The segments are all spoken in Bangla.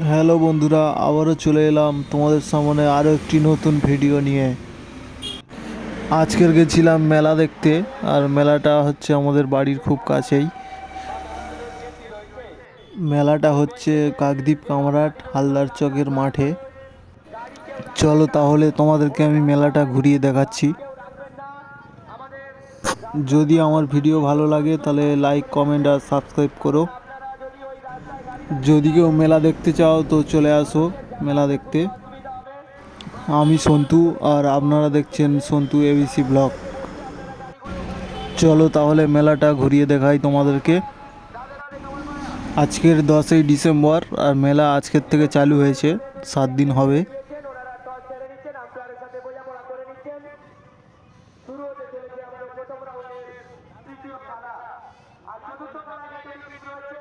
হ্যালো বন্ধুরা, আবারও চলে এলাম তোমাদের সামনে আরও একটি নতুন ভিডিও নিয়ে। আজকের গেছিলাম মেলা দেখতে, আর মেলাটা হচ্ছে আমাদের বাড়ির খুব কাছেই। মেলাটা হচ্ছে কাকদ্বীপ কামরাট, হালদার চকের মাঠে। চলো তাহলে তোমাদেরকে আমি মেলাটা ঘুরিয়ে দেখাচ্ছি। যদি আমার ভিডিও ভালো লাগে তাহলে লাইক কমেন্ট আর সাবস্ক্রাইব করো। যদি কেউ মেলা দেখতে চাও, তো চলে আসো মেলা দেখতে। আমি সন্তু আর আপনারা দেখছেন সন্তু এবিসি ব্লগ। চলো তাহলে মেলাটা ঘুরিয়ে দেখাই তোমাদেরকে। আজকের দশই ডিসেম্বর আর মেলা আজকের থেকে চালু হয়েছে, সাত দিন হবে। চতুর্থ খেলা যেটি শুরু হচ্ছে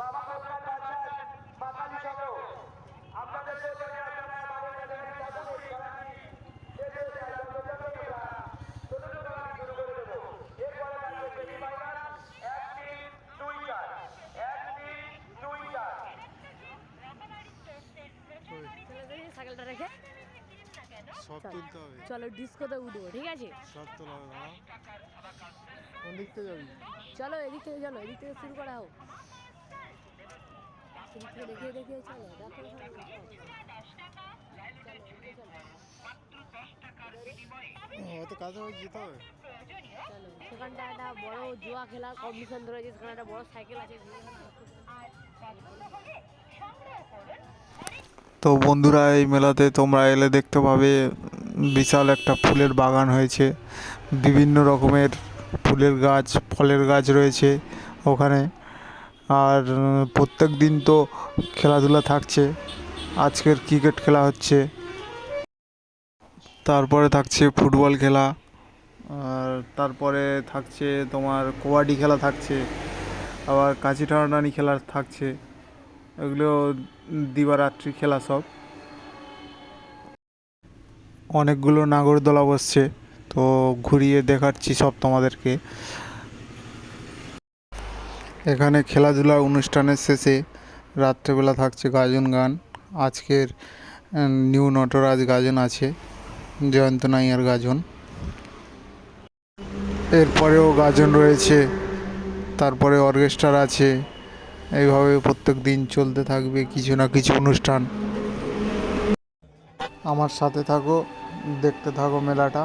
বাবা কলকাতা বাদশাহ বাঙালি সহ আপনাদের পেছনে আপনারা বাবার কাছে যাবেন এই খেলাটি শেষ যায় যত যাবে আমরা খেলাটি শুরু করে দেবো। এরপরে থাকবে সেমিফাইনাল এক তিন দুই চার। এক তিন দুই চার। সাইকেলটা রেখে সব তুলতে হবে। চলো ডিস্কোতে উঠবো ঠিক আছে? সব তোলা হবে কোন দিক থেকে যাবি চলো এদিক থেকে চলো এদিক থেকে শুরু করা হোক। তো বন্ধুরা, এই মেলাতে তোমরা এলে দেখতে পাবে বিশাল একটা ফুলের বাগান হয়েছে। বিভিন্ন রকমের ফুলের গাছ, ফলের গাছ রয়েছে ওখানে। আর প্রত্যেক দিন তো খেলাধুলা থাকছে। আজকের ক্রিকেট খেলা হচ্ছে। তারপরে থাকছে ফুটবল খেলা। আর তারপরে থাকছে তোমার কবাডি খেলা থাকছে। আবার কাঁচি টানাটানি খেলা থাকছে। এগুলো দিবারাত্রি খেলা সব। অনেকগুলো নাগরদোলা বসছে। তো ঘুরিয়ে দেখাচ্ছি সব তোমাদেরকে। এখানে খেলাধুলা অনুষ্ঠানের শেষে রাত্রেবেলা থাকছে গাজন গান। আজকের নিউ নটরাজ গাজন আছে, জয়ন্ত নাইয়ার গাজন। এরপরেও গাজন রয়েছে, তারপরে অর্কেস্ট্রার আছে। এইভাবে প্রত্যেক দিন চলতে থাকবে কিছু না কিছু অনুষ্ঠান। আমার সাথে থাকো, দেখতে থাকো মেলাটা।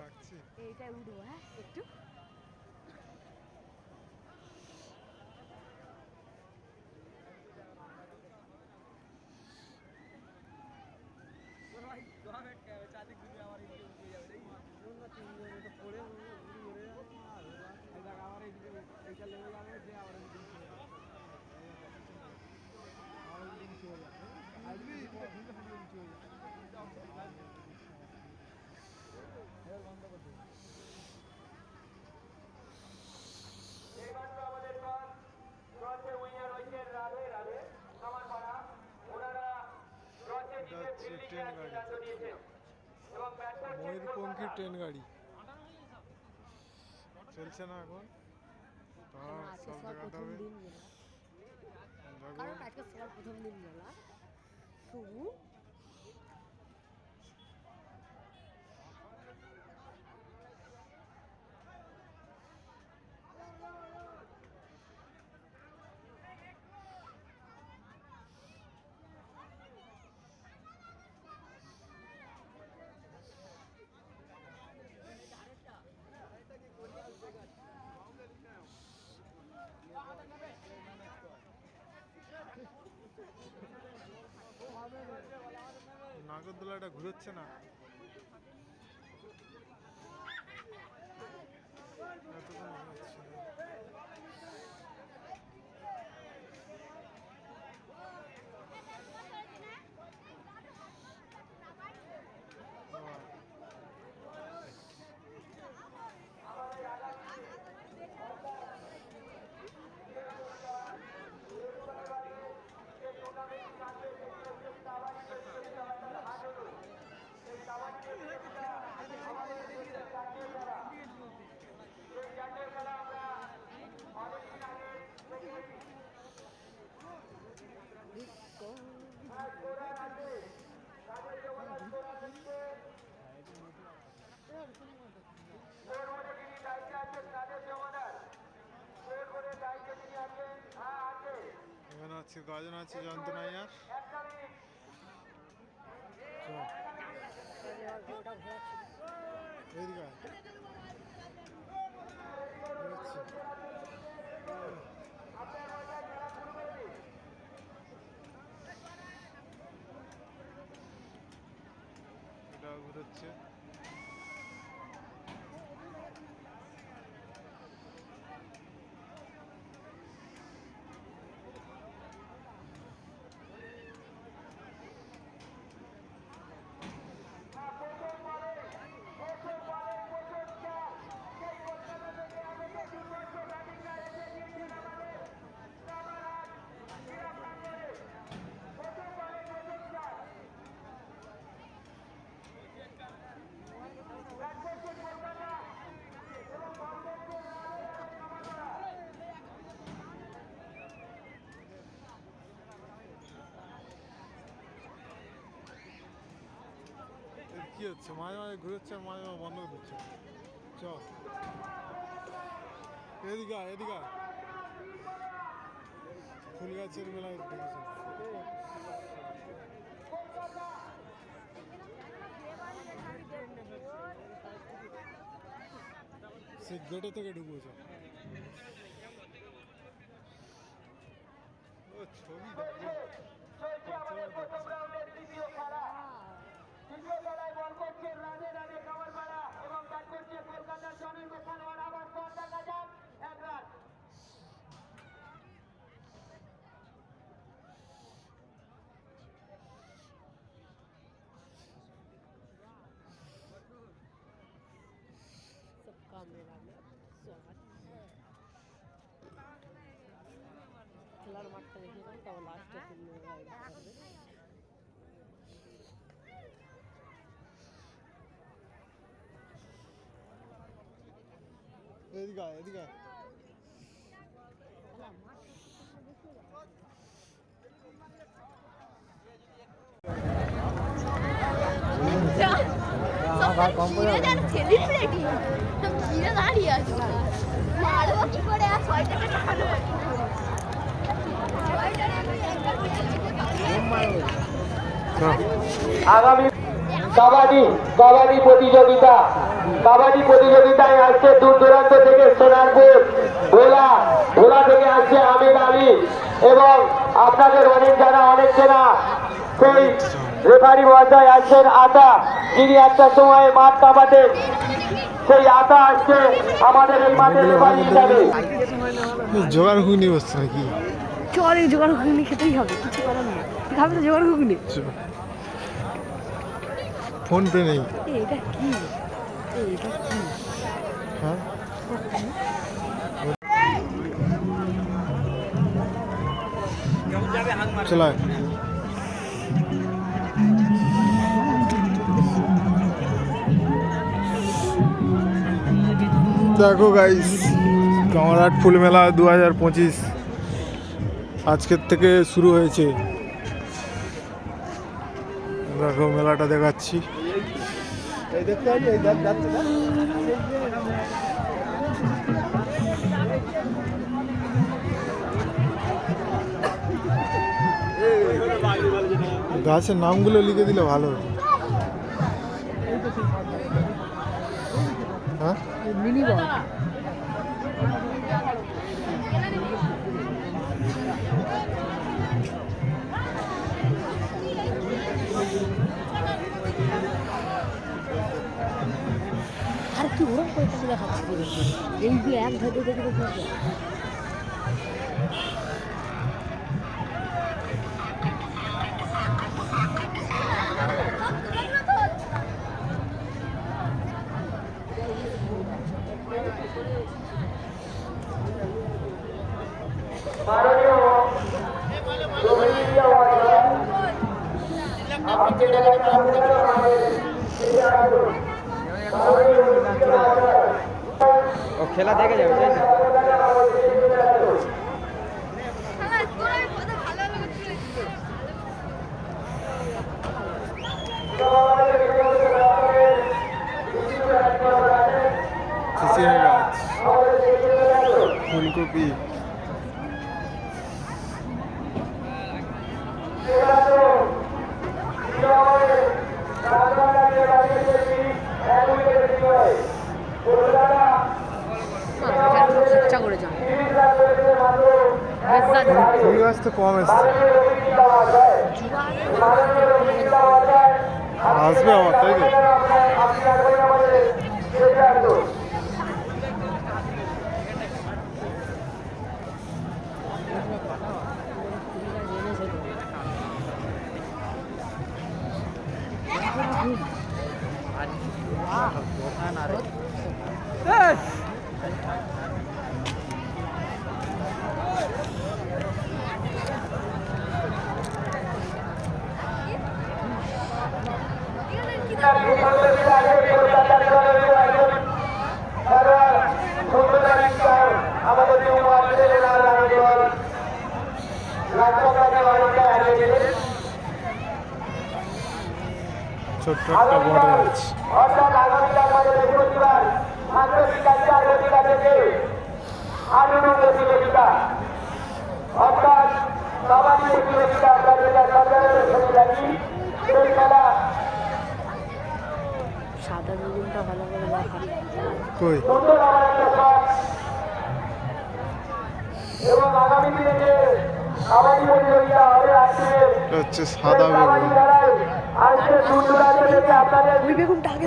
রাখছি এইটা উঠবো হ্যাঁ একটু। এইমাত্র আমাদের দল টসে উইনার হয়েছে রাধে রাধে কামারপাড়া ওনারা টসে জিতে ফিল্ডিং ট্রেন এর গাড়ি। সিদ্ধান্ত নিয়েছেন এবং ময়ূরপঙ্খী ট্রেন গাড়ি চলছে না এখন? হ্যাঁ আজকে সব সবার দেখাতে প্রথম দিন মেলা। কারণ আজকে সবার প্রথম দিন মেলা। শুরু নাগরদোলাটা ঘুরোচ্ছে না। এতক্ষণ ঘুরোচ্ছে না। যন্ত্রণাইয়া চল ওটা ঘোরাচ্ছি এদিকে এটা ঘুরোচ্ছে কি হচ্ছে? মাঝে মাঝে ঘুরোচ্ছে আর মাঝে মাঝে বন্ধ করছে চ। এদিকে এদিকে। ফুল গাছের মেলা দেখেছে সে গেটে থেকে ঢুকেছে। ও ছবি அமைச்சர் ராஜே চিঠি পাবো। আগামী কাবাডি কাবাডি প্রতিযোগিতা। কাবাডি প্রতিযোগিতায় আসছে দূর দূরান্ত থেকে সোনারপুর ভোলা ভোলা থেকে আসছে আমির আলী এবং আপনাদের অনেক জানা অনেক চেনা। সেই রেফারি মহাশয় আসছেন আতা যিনি একটা সময়ে মাঠ কাবাতেন সেই আতা আসছে আমাদের এই মাঠের রেফারি হিসাবে। জোগাড় ঘুগনি বসছে নাকি? চল জোগাড় ঘুগনি খেতেই হবে কিছু করার নেই। খাবি তো জোগাড় ঘুগনি ফোন পে নেই এটা কি? দেখো গাইস কামারহাট ফুল মেলা দু হাজার পঁচিশ আজকের থেকে শুরু হয়েছে। দেখো মেলাটা দেখাচ্ছি। গাছের নামগুলো লিখে দিলে ভালো হতো। হ্যাঁ? মিনি কি ওরকম করে দেখাচ্ছে এই যে এক ধারে দেখে দেখে। টাকা করে যান আসবে আমার তাই তো? Yes! ছোট্ট একটা বড় গাছ নম্বর প্রতিযোগিতা অর্থাৎ কাবাডি প্রতিযোগিতা আমরা যেটা সরকারের রাখি সেই খেলা সাদা সুন্দর এবং আগামী দিনে হচ্ছে সাদা বেগুন। ওই বেগুনটা আগে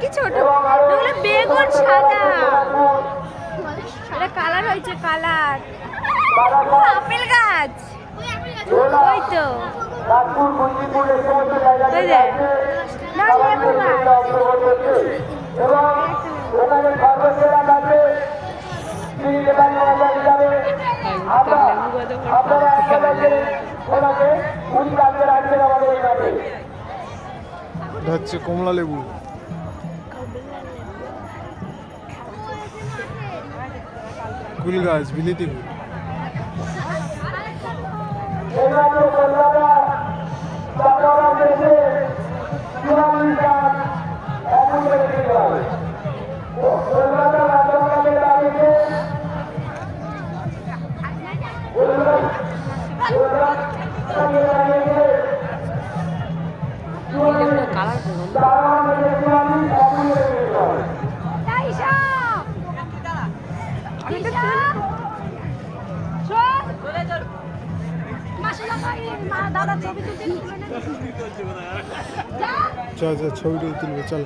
কি ছোট। বেগুন সাদা। এটা কালার হয়েছে কালার। আপেল গাছ। ওই তো হচ্ছে কমলা লেবু। কুল গাছ বিলিতি কুল কলকাতা দাদা ছবি তুলতে চল চল ছবিটা তুলবে চল